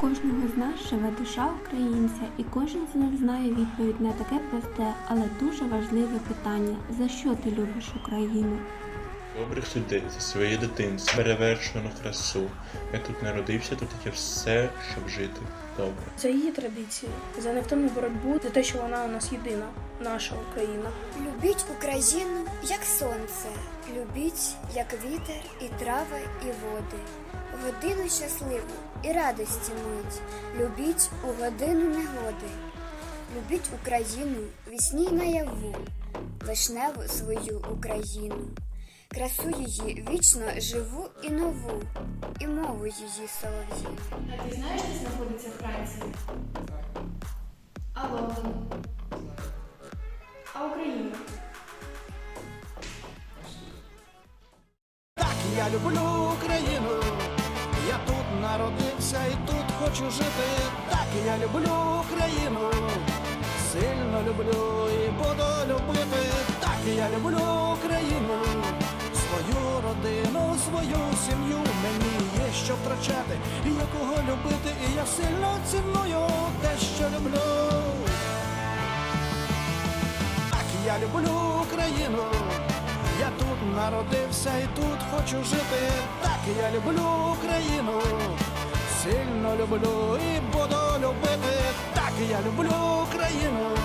кожного з нас живе душа українця, і кожен з них знає відповідь на таке просте, але дуже важливе питання: за що ти любиш Україну? Добрих людей за своє дитинство, перевершену красу. Я тут народився, тут є все, щоб жити добре. За її традиції, за невтомну боротьбу, за те, що вона у нас єдина, наша Україна. Любіть Україну, як сонце, любіть, як вітер, і трави, і води. Годину щасливу і радості мить, любіть у годину негоди. Любіть Україну вісні й наяву, вишневу свою Україну. Красу її вічно живу і нову, і мову її солов'їну. А ти знаєш, де знаходиться Франція? А Лондон? А Україна? Так, я люблю Україну. Я тут народився і тут хочу жити. Так, я люблю Україну. Сильно люблю і буду любити. Так, я люблю сім'ю. Мені є що втрачати, і є кого любити, і я сильно ціную те, що люблю. Так, я люблю Україну. Я тут народився і тут хочу жити. Так, я люблю Україну. Сильно люблю і буду любити. Так, я люблю Україну.